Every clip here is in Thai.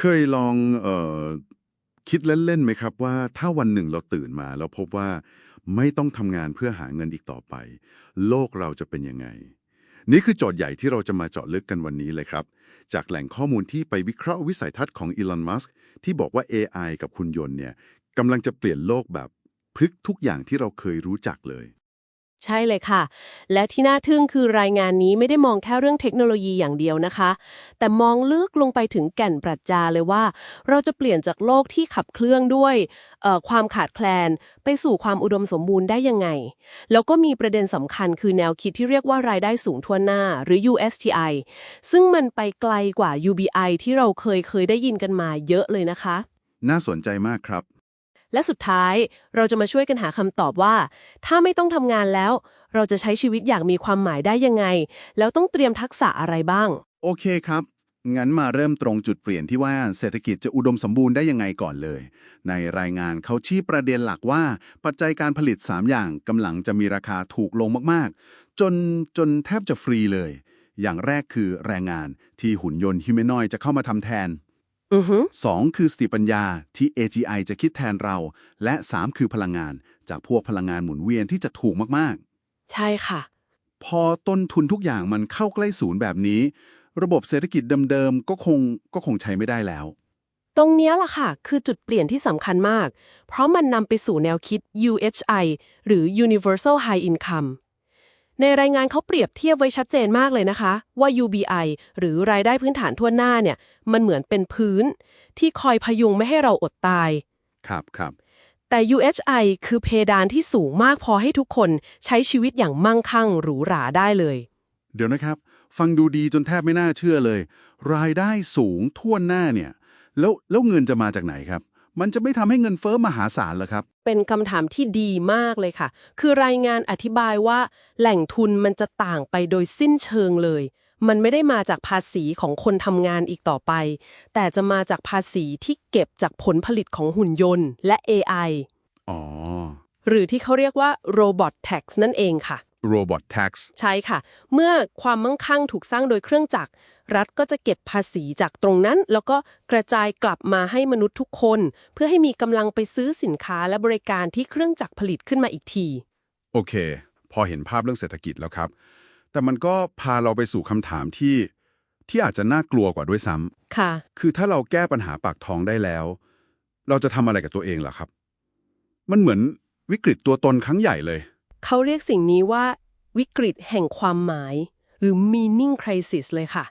เคยลองเอ่อคิดเล่นๆไหมครับว่าถ้าวันหนึ่งเราตื่นมา แล้วพบว่าไม่ต้องทำงานเพื่อหาเงินอีกต่อไป โลกเราจะเป็นยังไง นี่คือโจทย์ใหญ่ที่เราจะมาเจาะลึกกันวันนี้เลยครับ จากแหล่งข้อมูลที่ไปวิเคราะห์วิสัยทัศน์ของอีลอน มัสก์ที่บอกว่า AI กับคุณยนต์เนี่ยกำลังจะเปลี่ยนโลกแบบพลิกทุกอย่างที่เราเคยรู้จักเลย ใช่เลยค่ะ และที่น่าทึ่งคือรายงานนี้ไม่ได้มองแค่เรื่องเทคโนโลยีอย่างเดียวนะคะ แต่มองลึกลงไปถึงแก่นปรัชญาเลยว่า เราจะเปลี่ยนจากโลกที่ขับเคลื่อนด้วยความขาดแคลน ไปสู่ความอุดมสมบูรณ์ได้ยังไง แล้วก็มีประเด็นสำคัญคือแนวคิดที่เรียกว่ารายได้สูงทั่วหน้าหรือ USTI ซึ่งมันไปไกลกว่า UBI ที่เราเคยเคยได้ยินกันมาเยอะเลยนะคะ น่าสนใจมากครับ และสุดท้ายเราจะมาช่วยกันหาคำตอบว่า ถ้าไม่ต้องทำงานแล้ว เราจะใช้ชีวิตอย่างมีความหมายได้ยังไง แล้วต้องเตรียมทักษะอะไรบ้าง โอเคครับ งั้นมาเริ่มตรงจุดเปลี่ยนที่ว่าเศรษฐกิจจะอุดมสมบูรณ์ได้ยังไงก่อนเลย ในรายงานเขาชี้ประเด็นหลักว่า ปัจจัยการผลิต 3 อย่างกำลังจะมีราคาถูกลงมากๆ จนจนแทบจะฟรีเลย อย่างแรกคือแรงงานที่หุ่นยนต์ฮิวแมนอยจะเข้ามาทำแทน อือฮึ2คือสติปัญญาที่ AGI จะคิดแทนเรา และ3คือพลังงานจากพวกพลังงานหมุนเวียนที่จะถูกมากๆใช่ค่ะพอต้นทุนทุกอย่างมันเข้าใกล้ศูนย์แบบนี้ ระบบเศรษฐกิจเดิมๆก็คงก็คงใช้ไม่ได้แล้ว ตรงเนี้ยล่ะค่ะ คือจุดเปลี่ยนที่สำคัญมาก เพราะมันนำไปสู่แนวคิด UHI หรือ Universal High Income ในรายงานเขาเปรียบเทียบไว้ชัดเจนมากเลยนะคะ ว่า UBI หรือรายได้พื้นฐานทั่วหน้าเนี่ย มันเหมือนเป็นพื้น ที่คอยพยุงไม่ให้เราอดตาย ครับครับแต่ UHI คือเพดานที่สูงมากพอให้ทุกคนใช้ชีวิตอย่างมั่งคั่งหรูหราได้เลย เดี๋ยวนะครับ ฟังดูดีจนแทบไม่น่าเชื่อเลย รายได้สูงทั่วหน้าเนี่ย แล้วแล้วเงินจะมาจากไหนครับ มันจะไม่ทำให้เงินเฟ้อมหาศาลเหรอครับ เป็นคำถามที่ดีมากเลยค่ะ คือรายงานอธิบายว่า แหล่งทุนมันจะต่างไปโดยสิ้นเชิงเลย มันไม่ได้มาจากภาษีของคนทำงานอีกต่อไป แต่จะมาจากภาษีที่เก็บจากผลผลิตของหุ่นยนต์ และ AI อ๋อ หรือที่เขาเรียกว่า Robot Tax นั่นเองค่ะ robot tax ใช่ค่ะ เมื่อความมั่งคั่งถูกสร้างโดยเครื่องจักร รัฐก็จะเก็บภาษีจากตรงนั้น แล้วก็กระจายกลับมาให้มนุษย์ทุกคน เพื่อให้มีกำลังไปซื้อสินค้าและบริการที่เครื่องจักรผลิตขึ้นมาอีกที โอเค พอเห็นภาพเรื่องเศรษฐกิจแล้วครับ แต่มันก็พาเราไปสู่คำถามที่ที่อาจจะน่ากลัวกว่าด้วยซ้ำค่ะ คือถ้าเราแก้ปัญหาปากท้องได้แล้ว เราจะทำอะไรกับตัวเองล่ะครับ มันเหมือนวิกฤตตัวตนครั้งใหญ่เลย เขาเรียกสิ่งนี้ว่า วิกฤตแห่งความหมาย หรือ meaning crisis เลยค่ะ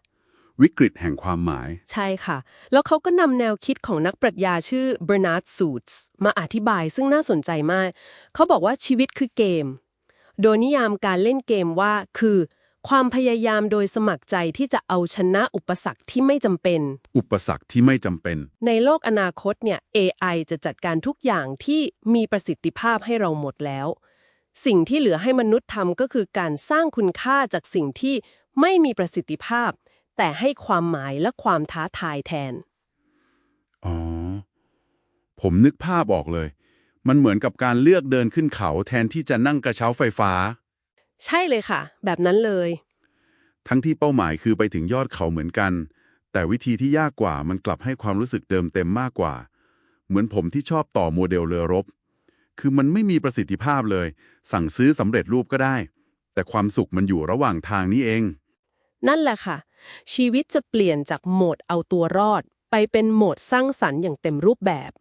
วิกฤตแห่งความหมาย ใช่ค่ะ แล้วเขาก็นำแนวคิดของนักปรัชญาชื่อ Bernard Suits มาอธิบายซึ่งน่าสนใจมาก เขาบอกว่าชีวิตคือเกม โดยนิยามการเล่นเกมว่าคือ ความพยายามโดยสมัครใจที่จะเอาชนะอุปสรรคที่ไม่จำเป็น อุปสรรคที่ไม่จำเป็น ในโลกอนาคตเนี่ย AI จะจัดการทุกอย่างที่มีประสิทธิภาพให้เราหมดแล้ว สิ่งที่เหลือให้มนุษย์ทำก็คือการสร้างคุณค่าจากสิ่งที่ไม่มีประสิทธิภาพ แต่ให้ความหมายและความท้าทายแทน อ๋อ ผมนึกภาพออกเลย มันเหมือนกับการเลือกเดินขึ้นเขาแทนที่จะนั่งกระเช้าไฟฟ้า ใช่เลยค่ะ แบบนั้นเลย ทั้งที่เป้าหมายคือไปถึงยอดเขาเหมือนกัน แต่วิธีที่ยากกว่ามันกลับให้ความรู้สึกเดิมเต็มมากกว่า เหมือนผมที่ชอบต่อโมเดลเรือรบ คือมันไม่มีประสิทธิภาพเลย สั่งซื้อสำเร็จรูปก็ได้ แต่ความสุขมันอยู่ระหว่างทางนี้เอง นั่นแหละค่ะ ชีวิตจะเปลี่ยนจากโหมดเอาตัวรอด ไปเป็นโหมดสร้างสรรค์อย่างเต็มรูปแบบ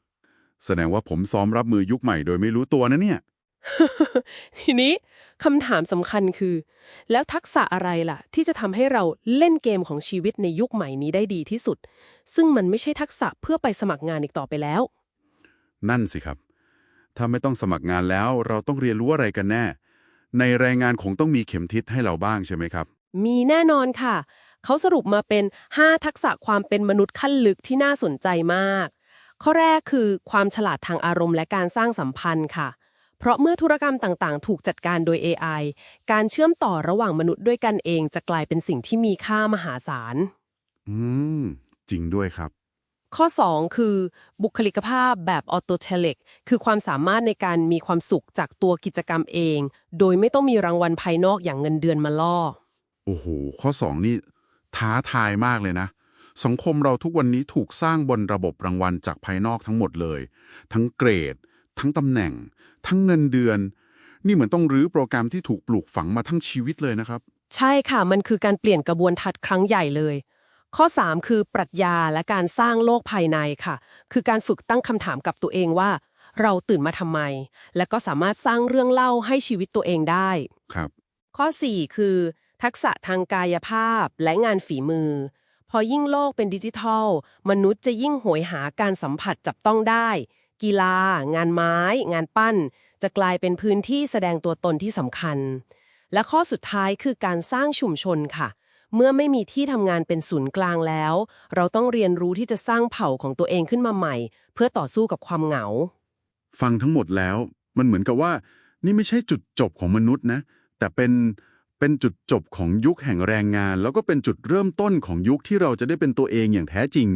แสดงว่าผมซ้อมรับมือยุคใหม่โดยไม่รู้ตัวนะเนี่ย ทีนี้คำถามสำคัญคือ แล้วทักษะอะไรล่ะ ที่จะทำให้เราเล่นเกมของชีวิตในยุคใหม่นี้ได้ดีที่สุด ซึ่งมันไม่ใช่ทักษะเพื่อไปสมัครงานอีกต่อไปแล้ว นั่นสิครับ ถ้าไม่ต้องสมัครงานแล้วเราต้องเรียนรู้อะไรกันแน่ ในรายงานคงต้องมีเข็มทิศให้เราบ้างใช่ไหมครับ มีแน่นอนค่ะ เขาสรุปมาเป็น 5 ทักษะความเป็นมนุษย์ขั้นลึกที่น่าสนใจมาก ข้อแรกคือความฉลาดทางอารมณ์และการสร้างสัมพันธ์ค่ะ เพราะเมื่อธุรกรรมต่างๆ ถูกจัดการโดย AI การเชื่อมต่อระหว่างมนุษย์ด้วยกันเองจะกลายเป็นสิ่งที่มีค่ามหาศาล อืม จริงด้วยครับข้อ 2 คือ บุคลิกภาพแบบออโตเทเลกคือความสามารถในการมีความสุขจากตัวกิจกรรมเอง โดยไม่ต้องมีรางวัลภายนอกอย่างเงินเดือนมาล่อ โอ้โห ข้อ 2 นี่ ท้าทายมากเลยนะ สังคมเราทุกวันนี้ถูกสร้างบนระบบรางวัลจากภายนอกทั้งหมดเลย ทั้งเกรด ทั้งตำแหน่ง ทั้งเงินเดือน นี่เหมือนต้องรื้อโปรแกรมที่ถูกปลูกฝังมาทั้งชีวิตเลยนะครับ ใช่ค่ะมันคือการเปลี่ยนกระบวนทัศน์ครั้งใหญ่เลย ข้อ 3 คือปรัชญาและการสร้างโลกภายในค่ะ คือการฝึกตั้งคำถามกับตัวเองว่า เราตื่นมาทำไม และก็สามารถสร้างเรื่องเล่าให้ชีวิตตัวเองได้ครับ ข้อ 4 คือ ทักษะทางกายภาพและงานฝีมือ พอยิ่งโลกเป็นดิจิทัล มนุษย์จะยิ่งโหยหาการสัมผัสจับต้องได้ กีฬา งานไม้ งานปั้น จะกลายเป็นพื้นที่แสดงตัวตนที่สำคัญ และข้อสุดท้ายคือการสร้างชุมชนค่ะ เมื่อไม่มีที่ทำงานเป็นศูนย์กลางแล้ว เราต้องเรียนรู้ที่จะสร้างเผ่าของตัวเองขึ้นมาใหม่ เพื่อต่อสู้กับความเหงา ฟังทั้งหมดแล้ว มันเหมือนกับว่า นี่ไม่ใช่จุดจบของมนุษย์นะ แต่เป็น เป็นจุดจบของยุคแห่งแรงงาน แล้วก็เป็นจุดเริ่มต้นของยุคที่เราจะได้เป็นตัวเองอย่างแท้จริง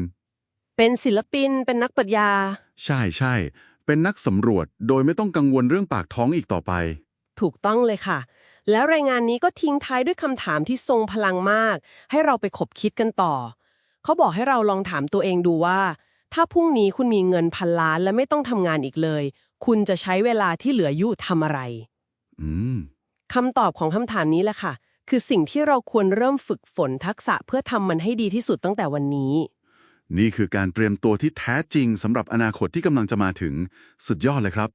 เป็นศิลปิน เป็นนักปรัชญา ใช่ใช่ เป็นนักสำรวจโดยไม่ต้องกังวลเรื่องปากท้องอีกต่อไป ถูกต้องเลยค่ะ แล้วรายงานนี้ก็ทิ้งท้ายด้วยคำถามที่ทรงพลังมาก ให้เราไปขบคิดกันต่อ เขาบอกให้เราลองถามตัวเองดูว่า ถ้าพรุ่งนี้คุณมีเงินพันล้านและไม่ต้องทำงานอีกเลย คุณจะใช้เวลาที่เหลืออยู่ทำอะไร อืม คำตอบของคำถามนี้แหละค่ะ คือสิ่งที่เราควรเริ่มฝึกฝนทักษะเพื่อทำมันให้ดีที่สุดตั้งแต่วันนี้ นี่คือการเตรียมตัวที่แท้จริงสำหรับอนาคตที่กำลังจะมาถึง สุดยอดเลยครับ